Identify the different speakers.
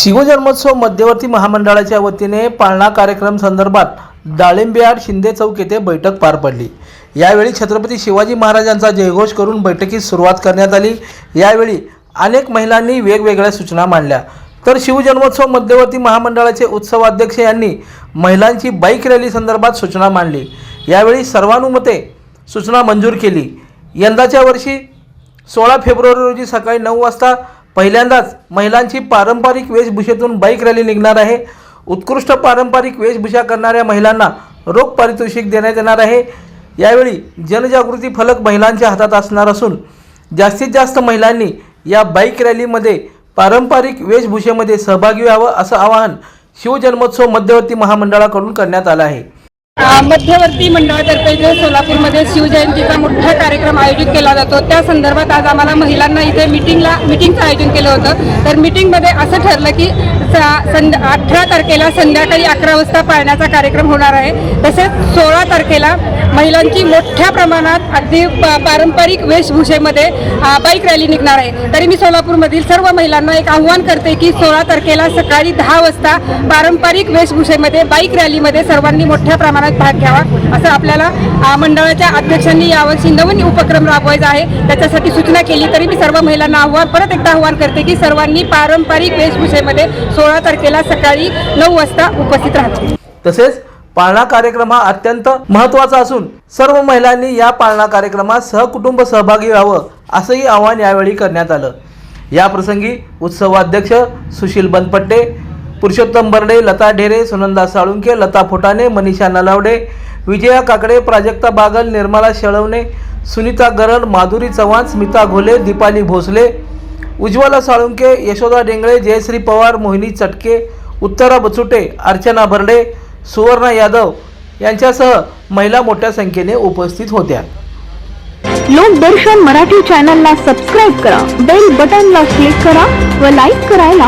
Speaker 1: शिवजन्मोत्सव मध्यवर्ती महामंडळाच्या वतीने पाळणा कार्यक्रम संदर्भात डाळिंबेआड शिंदे चौक येथे बैठक पार पडली. यावेळी छत्रपती शिवाजी महाराजांचा जयघोष करून बैठकीस सुरुवात करण्यात आली. यावेळी अनेक महिलांनी वेगवेगळ्या सूचना मांडल्या. तर शिवजन्मोत्सव मध्यवर्ती महामंडळाचे उत्सवाध्यक्ष यांनी महिलांची बाईक रॅली संदर्भात सूचना मांडली. यावेळी सर्वानुमते सूचना मंजूर केली. यंदाच्या वर्षी सोळा फेब्रुवारी रोजी सकाळी नऊ वाजता पहिल्यांदाच महिलांची पारंपरिक वेशभूषेतून बाईक रॅली निघणार आहे. उत्कृष्ट पारंपरिक वेशभूषा करणाऱ्या महिलांना रोख पारितोषिक देण्यात येणार आहे. यावेळी जनजागृती फलक महिलांच्या हातात असणार असून जास्तीत जास्त महिलांनी या बाईक रॅलीमध्ये पारंपरिक वेशभूषेमध्ये सहभागी व्हावं असं आवाहन शिवजन्मोत्सव मध्यवर्ती महामंडळाकडून करण्यात आलं आहे.
Speaker 2: मध्यवर्ती मंडळातर्फे जे सोलापूरमध्ये शिवजयंतीचा मोठा कार्यक्रम आयोजित केला जातो त्या संदर्भात आज आम्हाला महिलांना इथे मिटिंगला मिटिंगचं आयोजन केलं होतं. तर मिटिंगमध्ये असं ठरलं की स- संध्या अठरा तारखेला संध्याकाळी अकरा वाजता पाळण्याचा कार्यक्रम होणार आहे. तसेच सोळा तारखेला महिलांची मोठ्या प्रमाणात अगदी प- पारंपरिक वेशभूषेमध्ये बाईक रॅली निघणार आहे. तरी मी सोलापूरमधील सर्व महिलांना एक आव्हान करते की सोळा तारखेला सकाळी दहा वाजता पारंपरिक वेशभूषेमध्ये बाईक रॅलीमध्ये सर्वांनी मोठ्या प्रमाणात भाग घ्यावा असं आपल्याला मंडळाच्या अध्यक्षांनी यावर्षी नवीन उपक्रम राबवायचा आहे. त्याच्यासाठी सूचना केली. तरी मी सर्व महिलांना आव्हान परत एकदा आव्हान करते की सर्वांनी पारंपरिक वेशभूषेमध्ये सोळा तारखेला सकाळी नऊ वाजता उपस्थित राहावे
Speaker 1: तसेच पाळणा कार्यक्रम हा अत्यंत महत्त्वाचा असून सर्व महिलांनी या पाळणा कार्यक्रमात सहकुटुंब सहभागी व्हावं असंही आवाहन यावेळी करण्यात आलं. या प्रसंगी उत्सवाध्यक्ष सुशील बनपट्टे पुरुषोत्तम बर्डे लता ढेरे सुनंदा साळुंके लता फुटाणे मनीषा नलावडे विजया काकडे प्राजक्ता बागल निर्मला शेळवणे सुनीता गरड माधुरी चव्हाण स्मिता घोले दीपाली भोसले उज्ज्वला साळुंके यशोदा डेंगळे जयश्री पवार मोहिनी चटके उत्तरा बचुटे अर्चना भरडे सुवर्णा यादव यांच्यासह महिला मोठ्या संख्येने उपस्थित होत्या.
Speaker 3: लोकदर्शन मराठी चॅनलला सबस्क्राईब करा बेल बटनला क्लिक करा व लाईक करायला